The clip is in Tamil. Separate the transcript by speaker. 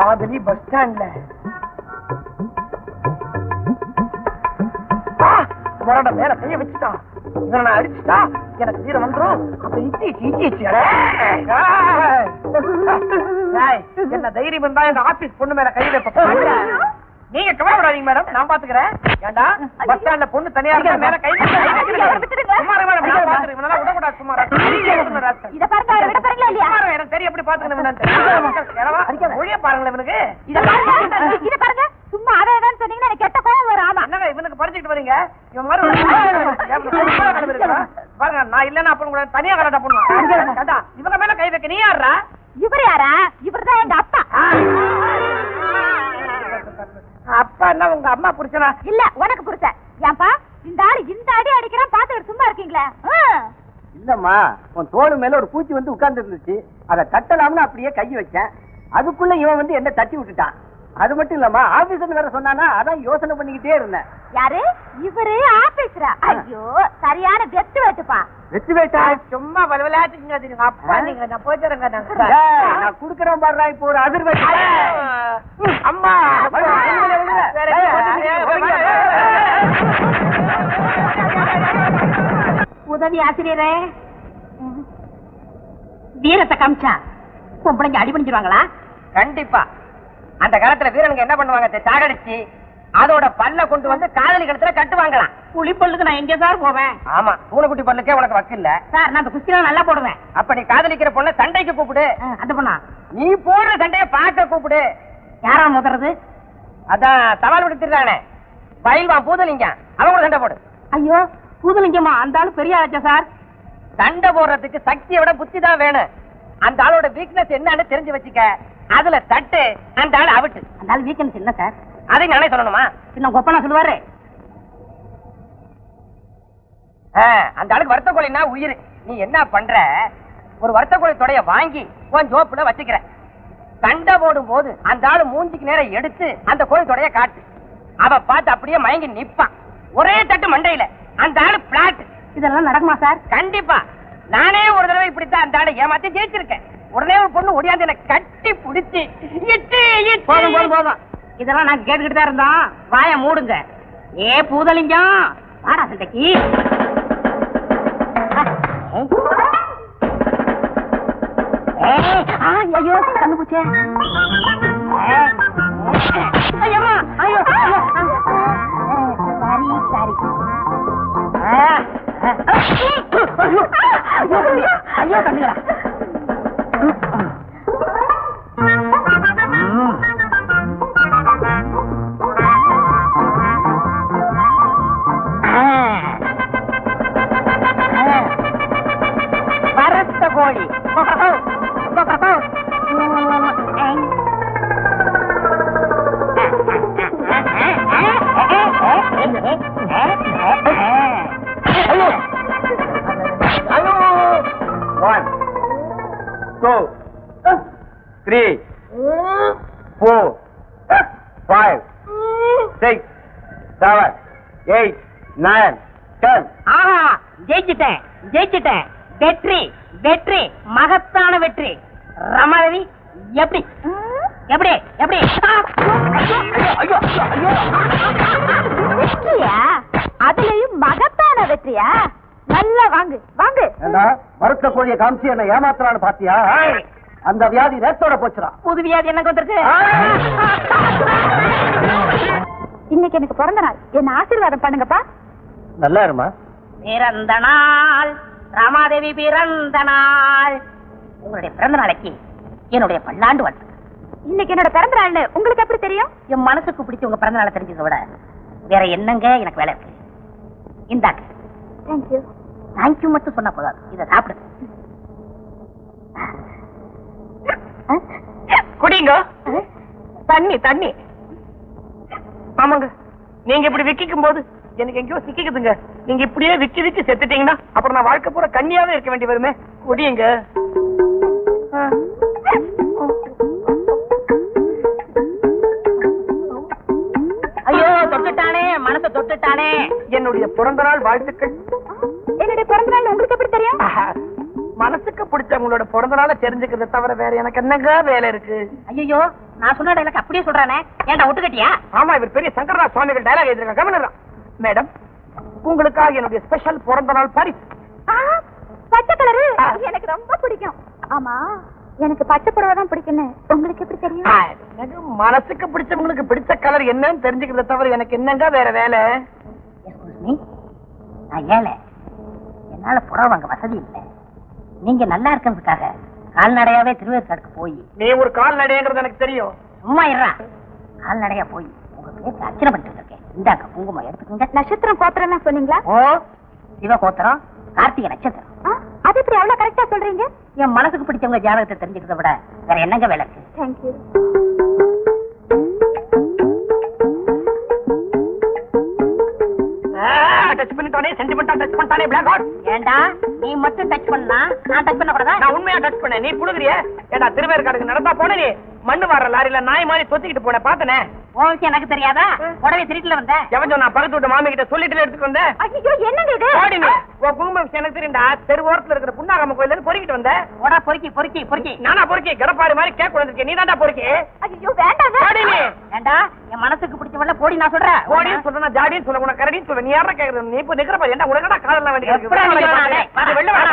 Speaker 1: காதலி பஸ் ஸ்டாண்ட்ல முரட மேல கைய வச்சுட்டான் இவனை நான் அடிச்சுட்டா எனக்கு தீர வந்துடும் அப்ப இச்சி இச்சி இச்சி என்ன தைரியம் இருந்தா எங்க ஆபீஸ் பொண்ணு மேல கை வைப்ப நீங்க கவலைப்படாதீங்க மேடம் நான் பாத்துக்கிறேன். ஏண்டா? பஸ் ஸ்டாண்ட்ல பொண்ணு தனியா இருந்தா மேல கை இருங்க. மேடம் நான் பாத்துக்கிறேன். விடக்கூடாது சும்மா இரு.
Speaker 2: இத பாருங்க அவரை விட பாருங்களா இல்லையா?
Speaker 1: இருங்க, எனக்கு தெரியும் எப்படி பாத்துக்கணும் என்னன்னு ஒழிய பாருங்களேன் இவனுக்கு.
Speaker 2: இத பாருங்க இத பாருங்க. சும்மா அதை எதாவது சொன்னீங்கன்னா கெட்ட கோவம் வரும். ஆமா.
Speaker 1: என்னங்க இவனுக்கு படிச்சுட்டு வரீங்க இவன் மாதிரி பாருங்க நான் இல்லன்னா அப்ப கூட தனியா கலாட்டா பண்ணுவேன் இவங்க மேல கை வைக்க நீ யாருடா
Speaker 2: இவர் யாரா? இவர்தான் எங்க அப்பா.
Speaker 1: அப்பா என்ன உங்க அம்மா புடிச்சனா
Speaker 2: இல்ல உனக்கு புருஷன் ஏன்பா இந்த ஆளு இந்த அடி அடிக்கிறான் பாத்துக்கிட்டு சும்மா இருக்கீங்களே.
Speaker 3: இல்லம்மா உன் தோடு மேல ஒரு பூச்சி வந்து உட்கார்ந்து இருந்துச்சு. அதை தட்டலாம்னு அப்படியே கை வச்சேன். அதுக்குள்ள இவன் வந்து என்ன தட்டி விட்டுட்டான். அது மட்டும் இல்லம்மா ஆபீசர் வேற சொன்னானா அதான் யோசனை பண்ணிக்கிட்டே இருந்தேன்.
Speaker 2: யாரு? இவரு ஆபீஸ்ரா. ஐயோ சரியான வெத்து
Speaker 3: வெச்சு வைட்டா
Speaker 1: சும்மா விளையாட்டுங்க தெரியுங்க அப்பா நீங்க நான் போயிட்டு வரேங்க
Speaker 3: ஏய், நான் குடுக்கறேன் பாடுறா இப்போ ஒரு அதிர்வு
Speaker 1: அம்மா
Speaker 2: உதவி ஆசிரியரே. வீரத்தை காமிச்சா? பொம்பளைங்க அடி பண்ணிச்சிருவாங்களா
Speaker 1: கண்டிப்பா. அந்த காலத்துல வீரனுங்க என்ன பண்ணுவாங்க சாகடிச்சு அதோட பல்ல கொண்டு வந்து காதலி கழுத்துல கட்டுவாங்களாம்.
Speaker 2: புளிப்பல்லுக்கு நான் எங்க சார் போவேன்.
Speaker 1: ஆமா பூனைக்குட்டி பல்லுக்கே உனக்கு வக்கில்ல
Speaker 2: சார் நான் அந்த குஸ்திலாம் நல்லா போடுவேன்.
Speaker 1: அப்ப நீ காதலிக்கிற பொண்ண சண்டைக்கு கூப்பிடு.
Speaker 2: அந்த பொண்ணா?
Speaker 1: நீ போடுற சண்டைய பார்க்க கூப்பிடு.
Speaker 2: யாரா முதறது?
Speaker 1: அதான் சவால் விடுத்துறானே பயில்வான் பூதலிங்க. அவன் கூட சண்டை போடு.
Speaker 2: ஐயோ பூதலிங்கம்மா அந்த ஆளு பெரிய ஆச்சா சார்?
Speaker 1: சண்டை போடுறதுக்கு சக்தியை விட புத்தி தான் வேணும். அந்த ஆளோட வீக்னஸ் என்னன்னு தெரிஞ்சு வச்சுக்க. அதுல தட்டு அந்த ஆள் அவிட்டு.
Speaker 2: அந்த ஆள் வீக்கெண்ட்ஸ் என்ன சார்.
Speaker 1: அதை நானே சொல்லணுமா?
Speaker 2: இன்னும் கொப்பனா சொல்லுவாரு.
Speaker 1: அந்த ஆளுக்கு வருத்த கோழின்னா உயிர். நீ என்ன பண்ற? ஒரு வருத்த கோழி தொடைய வாங்கி உன் ஜோப்புல வச்சுக்கிற. சண்டை போடும் போது அந்த ஆளு மூஞ்சிக்கு நேரம் எடுத்து அந்த கோழி தொடைய காட்டு. அவ பார்த்து அப்படியே மயங்கி நிப்பான். ஒரே தட்டு மண்டையில. அந்த ஆளு பிளாட்
Speaker 2: இதெல்லாம் நடக்குமா சார்?
Speaker 1: கண்டிப்பா. நானே ஒரு தடவை இப்படித்தான் அந்த ஆளை ஏமாத்தி ஜெயிச்சிருக்கேன். உடனே ஒரு பொண்ணு ஒடியாந்து என்ன கட்டி புடிச்சு.
Speaker 2: போதும் போதும் போதும். இதெல்லாம் நான் கேட்டுக்கிட்டு தான் இருந்தோம். வாய மூடுங்க. ஏ பூதலிங்கம். வாடா சண்டைக்கு. ஐயோ கண்ணு பூச்சே. கோழி
Speaker 3: one two three four five six seven eight nine ten
Speaker 2: ஆஹா ஜெயிச்சிட்டேன் ஜெயிச்சிட்டேன் வெற்றி வெற்றி மகத்தான வெற்றி. ரமாதேவி எப்படி? எப்படி எப்படி? வெற்றியா? அதுலயும் மகத்தான வெற்றியா? நல்லா வாங்கு வாங்கு.
Speaker 3: மறுத்த கோழியை காமிச்சு என்ன ஏமாத்துறான்னு பாத்தியா? அந்த வியாதி நேத்தோட போச்சுடா.
Speaker 2: புது வியாதி எனக்கு வந்திருக்கு இன்னைக்கு எனக்கு பிறந்த நாள். என்ன ஆசீர்வாதம் பண்ணுங்கப்பா.
Speaker 3: நல்லா இருமா?
Speaker 2: பிறந்த நாள். ராமாதேவி பிறந்த நாள். உங்களுடைய பிறந்த நாளைக்கு என்னுடைய பல்லாண்டு வாழ்த்து. இன்னைக்கு என்னோட பிறந்த நாள்னு உங்களுக்கு எப்படி தெரியும்? என் மனசுக்கு பிடிச்ச உங்க பிறந்த நாளை தெரிஞ்சதை விட வேற என்னங்க எனக்கு வேலை இருக்கு? இந்தாங்க. தேங்க்யூ தேங்க்யூ மட்டும் சொன்னா போதாது. இதை சாப்பிடு.
Speaker 1: குடிங்க. தண்ணி தண்ணி. ஆமாங்க. நீங்க இப்படி விக்கிக்கும் போது எனக்கு எங்கேயோ சிக்கிக்குதுங்க. நீங்க இப்படியே விக்கி விக்கி செத்துட்டீங்கன்னா அப்புறம் நான் வாழ்க்கை பூரா கண்ணியாவே இருக்க வேண்டி வருமே? குடியுங்க.
Speaker 2: ஐயோ தொட்டுட்டானே மனசை தொட்டுட்டானே.
Speaker 1: என்னுடைய பிறந்த நாள் வாழ்த்துக்கள்.
Speaker 2: என்னுடைய பிறந்த நாள் உங்களுக்கு எப்படி தெரியும்?
Speaker 1: மனசுக்கு பிடிச்சவங்க உங்களோட பிறந்த நாள தெரிஞ்சுக்கிறத தவிர வேற எனக்கு என்னங்க வேலை இருக்கு?
Speaker 2: ஐயோ நான் சொன்ன டைலாக் அப்படியே சொல்றானே. ஏன்டா ஒட்டுக்கட்டியா?
Speaker 1: ஆமா இவர் பெரிய சங்கரதாஸ் சுவாமிகள் டயலாக் எழுதிருக்காங்க மேடம் உங்களுக்காக என்னுடைய ஸ்பெஷல் பிறந்த நாள் பரிசு
Speaker 4: பச்சை கலரு. எனக்கு ரொம்ப பிடிக்கும். ஆமா எனக்கு பச்சை புடவை தான் பிடிக்கும்னு. உங்களுக்கு எப்படி தெரியும்?
Speaker 1: எனக்கு மனசுக்கு பிடிச்சவங்களுக்கு பிடிச்ச கலர் என்னன்னு தெரிஞ்சுக்கிறத தவிர எனக்கு என்னங்க வேற வேலை?
Speaker 2: நான் ஏழை. என்னால புடவை வாங்க வசதி இல்லை. நீங்க நல்லா இருக்கிறதுக்காக கால்நடையாவே திருவேற்காடுக்கு போய்.
Speaker 1: நீ ஒரு கால் நடைங்கிறது எனக்கு தெரியும்.
Speaker 2: சும்மா இருறா கால்நடையா போய். உங்க பேருக்கு அர்ச்சனை பண்ணிட்டு இந்தாங்க குங்குமம் எடுத்துக்கோங்க.
Speaker 4: நட்சத்திரம் கோத்திரம் சொன்னீங்களா?
Speaker 2: ஓ சிவகோத்திரம் கார்த்திகை நட்சத்திரம்.
Speaker 4: ஆ, அது எப்படி அவ்வளவு கரெக்டா சொல்றீங்க?
Speaker 2: என் மனசுக்கு பிடிச்சவங்க ஜாதகத்தை தெரிஞ்சுக்கிறத விட வேற என்னங்க வேலை
Speaker 4: தேங்க்யூ
Speaker 1: டச் பண்ணிட்டானே சென்டிமெண்டா டச் பண்ணிட்டானே பிளாக்
Speaker 2: ஏண்டா நீ மட்டும் டச் பண்ணா நான் டச் பண்ண கூடாதா
Speaker 1: நான் உண்மையா டச் பண்ணேன். நீ புடுங்குறிய ஏடா திருவேற்காடுக்கு நடந்தா போன நீ? மண்ணு வார லாரியில நாய் மாதிரி தொத்திக்கிட்டு போன பாத்தனே?
Speaker 2: எனக்கு தெரியாதா? புடவை திருட்டில வந்த?
Speaker 1: எவன் சொன்னா பக்கத்து வீட்டு மாமி கிட்ட சொல்லிட்டு எடுத்துட்டு வந்தேன்
Speaker 4: ஐயோ என்னங்க இது?
Speaker 1: ஓடி உன் எனக்கு தெரியும்டா. தெரு ஓரத்துல இருக்கிற புண்ணாகம்ம கோயில பொறுக்கிட்டு வந்த.
Speaker 2: போடா பொறுக்கி பொறுக்கி பொறுக்கி.
Speaker 1: நானா பொறுக்கி? கடப்பாடு மாதிரி கேக் கொண்டு நீ தான்டா பொறுக்கி?
Speaker 4: ஐயோ வேண்டாங்க.
Speaker 1: ஓடி நீ.
Speaker 2: ஏண்டா என் மனசுக்கு பிடிச்சவள போடி நான் சொல்றேன்.
Speaker 1: ஓடின்னு சொல்றேன் ஜாடின்னு சொல்ல உனக்கு கரடின்னு சொல்ல. நீ யாரா கேக்குறது? நீ இப்ப நிக்கிற பாரு. என்ன உனக்கடா காதெல்லாம் வேண்டி
Speaker 2: எப்படா நீ வாடா, டேய், வாடா,
Speaker 1: வெளில வாடா